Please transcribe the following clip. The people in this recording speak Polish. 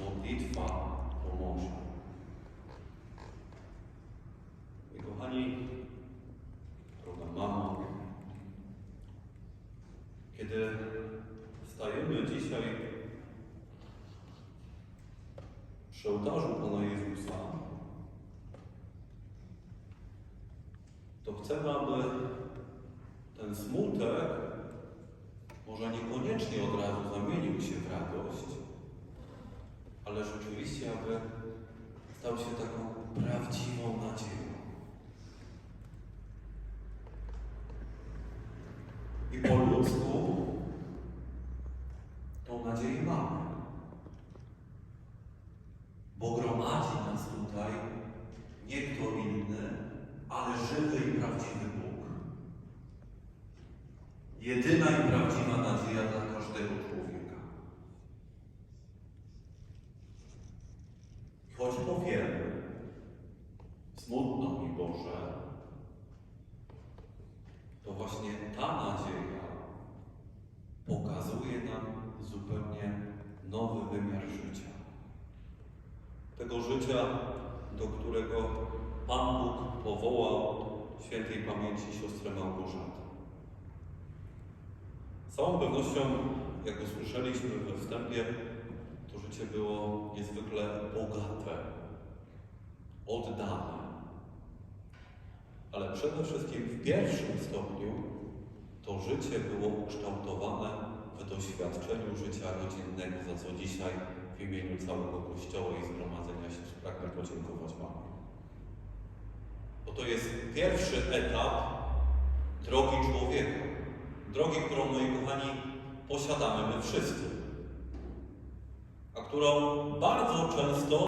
modlitwa pomoże. I kochani, droga mamo, kiedy stajemy dzisiaj przy ołtarzu Pana Jezusa, to chcemy, aby ten smutek może niekoniecznie od razu zamienił się w radość, ale rzeczywiście, aby stał się taką prawdziwą nadzieją. I po ludzku tą nadzieję mamy. Bo gromadzi nas tutaj nie kto inny, ale żywy i prawdziwy Bóg. Jedyna i prawdziwa nadzieja dla każdego człowieka. I choć powiemy, smutno mi Boże, to właśnie ta nadzieja pokazuje nam zupełnie nowy wymiar życia. Tego życia, do którego Pan Bóg powołał świętej pamięci siostrę Małgorzatę. Z całą pewnością, jak usłyszeliśmy we wstępie, to życie było niezwykle oddane. Ale przede wszystkim w pierwszym stopniu to życie było ukształtowane w doświadczeniu życia rodzinnego, za co dzisiaj w imieniu całego Kościoła i Zgromadzenia się pragnę podziękować Wam. Bo to jest pierwszy etap drogi człowieka. Drogi, którą, moi kochani, posiadamy my wszyscy. A którą bardzo często